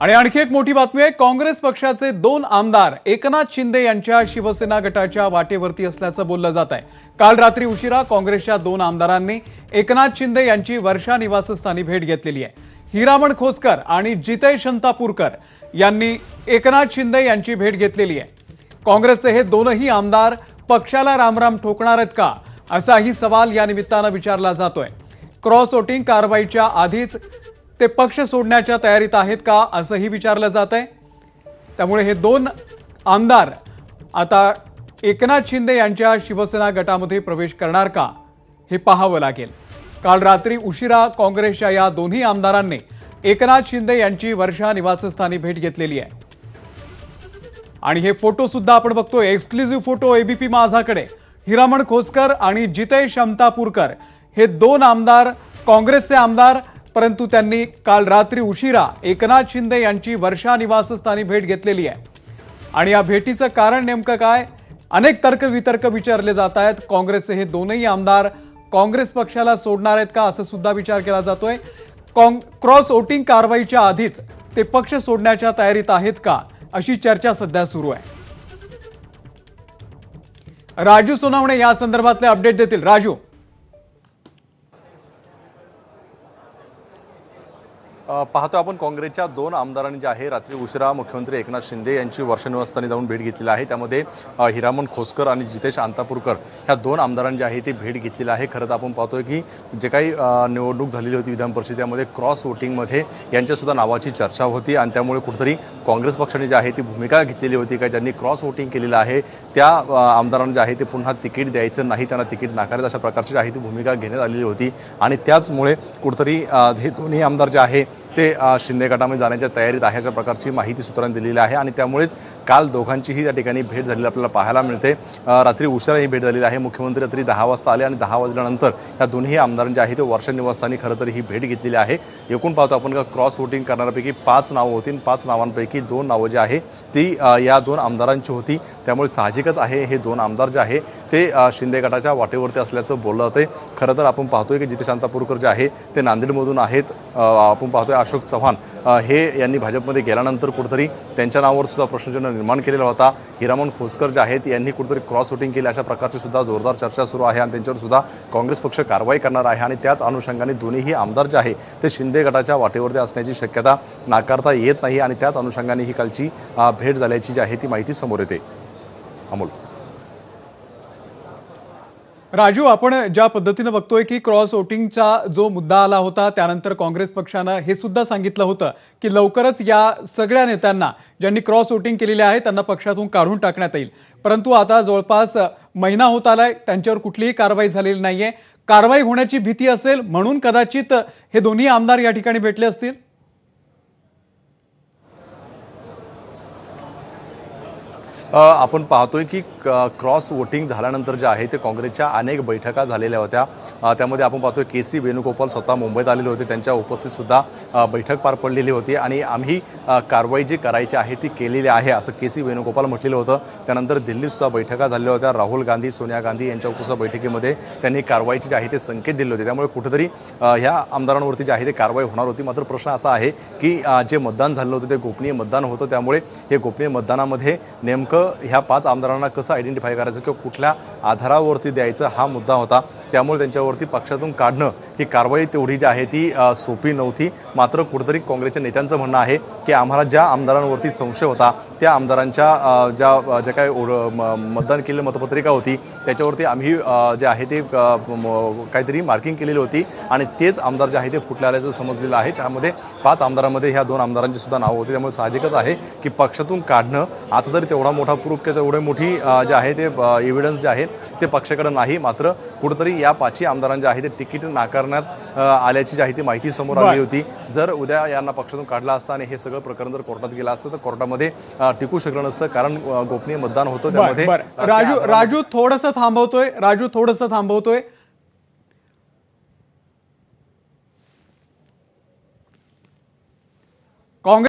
आणि आणखी एक मोठी बातमी आहे. काँग्रेस पक्षाचे दोन आमदार एकनाथ शिंदे यांच्या शिवसेना गटाच्या वाटेवरती असल्याचं बोललं जात आहे. काल रात्री उशिरा काँग्रेसच्या दोन आमदारांनी एकनाथ शिंदे यांची वर्षा निवासस्थानी भेट घेतलेली आहे. हिरामण खोसकर आणि जितेश शंतापूरकर यांनी एकनाथ शिंदे यांची भेट घेतलेली आहे. काँग्रेसचे हे दोनही आमदार पक्षाला रामराम ठोकणार आहेत का? असाही सवाल या निमित्तानं विचारला जातोय. क्रॉस वोटिंग कारवाईच्या आधीच ते पक्ष सोडण्याच्या तयारीत आहेत का असंही विचारलं जात आहे त्यामुळे हे दोन आमदार आता एकनाथ शिंदे यांच्या शिवसेना गटामध्ये प्रवेश करणार का हे पाहावं लागेल. काल रात्री उशिरा काँग्रेसच्या या दोन्ही आमदारांनी एकनाथ शिंदे यांची वर्षा निवासस्थानी भेट घेतलेली आहे. आणि हे फोटो सुद्धा आपण बघतोय. एक्सक्लुझिव्ह फोटो एबीपी माझाकडे. हिरामण खोसकर आणि जितेश शमतापूरकर हे दोन आमदार काँग्रेसचे आमदार परंतु त्यांनी काल रात्री उशिरा एकनाथ शिंदे यांची वर्षा निवासस्थानी भेट घेतलेली आहे. आणि या भेटीचं कारण नेमकं काय? अनेक तर्क वितर्क विचारले जात आहेत. काँग्रेसचे हे दोनही आमदार काँग्रेस पक्षाला सोडणार आहेत का असं सुद्धा विचार केला जातोय. क्रॉस वोटिंग कारवाईच्या आधीच ते पक्ष सोडण्याच्या तयारीत आहेत का अशी चर्चा सध्या सुरू आहे. राजू सोनावणे या संदर्भातले अपडेट देतील. राजू. पाहतो आपण काँग्रेसच्या दोन आमदारांनी जे आहे रात्री उशिरा मुख्यमंत्री एकनाथ शिंदे यांची वर्षनिवासस्थानी जाऊन भेट घेतलेली आहे. त्यामध्ये हिरामन खोसकर आणि जितेश अंतापूरकर ह्या दोन आमदारांनी जे आहे ती भेट घेतलेली आहे. खरं तर आपण पाहतोय की जे काही निवडणूक झालेली होती विधान परिषदेमध्ये क्रॉस वोटिंगमध्ये यांच्यासुद्धा नावाची चर्चा होती आणि त्यामुळे कुठेतरी काँग्रेस पक्षाने जी आहे ती भूमिका घेतलेली होती का ज्यांनी क्रॉस वोटिंग केलेलं आहे त्या आमदारांना जे आहे ते पुन्हा तिकीट द्यायचं नाही त्यांना तिकीट नाकारायचं अशा प्रकारची जी आहे ती भूमिका घेण्यात आलेली होती. आणि त्याचमुळे कुठेतरी हे दोन्ही आमदार जे आहे ते शिंदे गटामध्ये जाण्याच्या तयारीत आहे अशा प्रकारची माहिती सूत्रांनी दिलेली आहे आणि त्यामुळेच काल दोघांचीही त्या ठिकाणी भेट झालेली आपल्याला पाहायला मिळते. रात्री उशिरा ही भेट झालेली आहे. मुख्यमंत्री रात्री दहा वाजता आले आणि दहा वाजल्यानंतर या दोन्ही आमदारांची जे आहे ते वर्ष निवासस्थानी खरं तर ही भेट घेतलेली आहे. एकूण पाहतो आपण का क्रॉस वोटिंग करणाऱ्यापैकी पाच नावं होती पाच नावांपैकी दोन नावं जी आहे ती या दोन आमदारांची होती. त्यामुळे साहजिकच आहे हे दोन आमदार जे आहे ते शिंदे गटाच्या वाटेवरती असल्याचं बोललं जाते खरं तर आपण पाहतोय की जिथे शांतापूरकर जे आहे ते नांदेडमधून आहेत. आपण पाहतोय अशोक चव्हाण हे यांनी भाजपमध्ये गेल्यानंतर कुठेतरी त्यांच्या नावावर सुद्धा प्रश्नचिन्ह निर्माण केलेला होता. हिरामण खोसकर जे आहेत यांनी कुठेतरी क्रॉस वोटिंग केली. अशा प्रकारची सुद्धा जोरदार चर्चा सुरू आहे आणि त्यांच्यावर सुद्धा काँग्रेस पक्ष कारवाई करणार आहे आणि त्याच अनुषंगाने दोन्हीही आमदार जे आहे ते शिंदे गटाच्या वाटेवरती असण्याची शक्यता नाकारता येत नाही आणि त्याच अनुषंगाने ही कालची भेट झाल्याची जी आहे ती माहिती समोर येते. अमोल. राजू आपण ज्या पद्धतीनं बघतोय की क्रॉस वोटिंगचा जो मुद्दा आला होता त्यानंतर काँग्रेस पक्षानं हे सुद्धा सांगितलं होतं की लवकरच या सगळ्या नेत्यांना ज्यांनी क्रॉस वोटिंग केलेले आहे त्यांना पक्षातून काढून टाकण्यात येईल. परंतु आता जवळपास महिना होत आलाय त्यांच्यावर कुठलीही कारवाई झालेली नाहीये. कारवाई होण्याची भीती असेल म्हणून कदाचित हे दोन्ही आमदार या ठिकाणी भेटले असतील. आपण पाहतोय की क- क्रॉस वोटिंग झाल्यानंतर जे आहे ते काँग्रेसच्या अनेक बैठका झालेल्या होत्या. त्यामध्ये आपण पाहतोय के सी वेणुगोपाल स्वतः मुंबईत आलेले होते. त्यांच्या उपस्थित सुद्धा बैठक पार पडलेली होती आणि आम्ही कारवाई जी करायची आहे ती केलेली आहे असं के सी वेणुगोपाल म्हटलेलं होतं. त्यानंतर दिल्लीत सुद्धा बैठका झालेल्या होत्या. राहुल गांधी सोनिया गांधी यांच्या उपस्थित बैठकीमध्ये त्यांनी कारवाईचे जे आहे ते संकेत दिले होते. त्यामुळे कुठेतरी ह्या आमदारांवरती जे आहे ते कारवाई होणार होती. मात्र प्रश्न असा आहे की जे मतदान झालं होतं ते गोपनीय मतदान होतं. त्यामुळे हे गोपनीय मतदानामध्ये नेमकं ह्या पाच आमदारांना कसं आयडेंटिफाय करायचं किंवा कुठल्या आधारावरती द्यायचं हा मुद्दा होता. त्यामुळे त्यांच्यावरती पक्षातून काढणं ही कारवाई तेवढी जी आहे ती सोपी नव्हती. मात्र कुठेतरी काँग्रेसच्या नेत्यांचं म्हणणं आहे की आम्हाला ज्या आमदारांवरती संशय होता त्या आमदारांच्या ज्या ज्या काही ओढ- म- मतदान केलेली मतपत्रिका होती त्याच्यावरती आम्ही जे आहे ते काहीतरी मार्किंग केलेली होती आणि तेच आमदार जे आहे ते फुटले आल्याचं समजलेलं आहे. त्यामध्ये पाच आमदारांमध्ये ह्या दोन आमदारांची सुद्धा नावं होती. त्यामुळे साहजिकच आहे की पक्षातून काढणं आता तरी तेवढा मोठा प्रूफ किंवा एवढी मोठी जे आहे ते एव्हिडन्स जे आहे ते पक्षाकडे नाही. मात्र कुठेतरी या पाचही आमदारांचे आहे ते तिकीट नाकारण्यात आल्याची जी आहे ती माहिती समोर. आली होती. जर उद्या यांना पक्षातून काढला असता आणि हे सगळं प्रकरण जर कोर्टात गेलं असतं तर कोर्टामध्ये टिकू शकलं नसतं. कारण गोपनीय मतदान होतं त्यामध्ये. राजू राजू थोडंसं थांबवतोय. राजू थोडंसं थांबवतोय.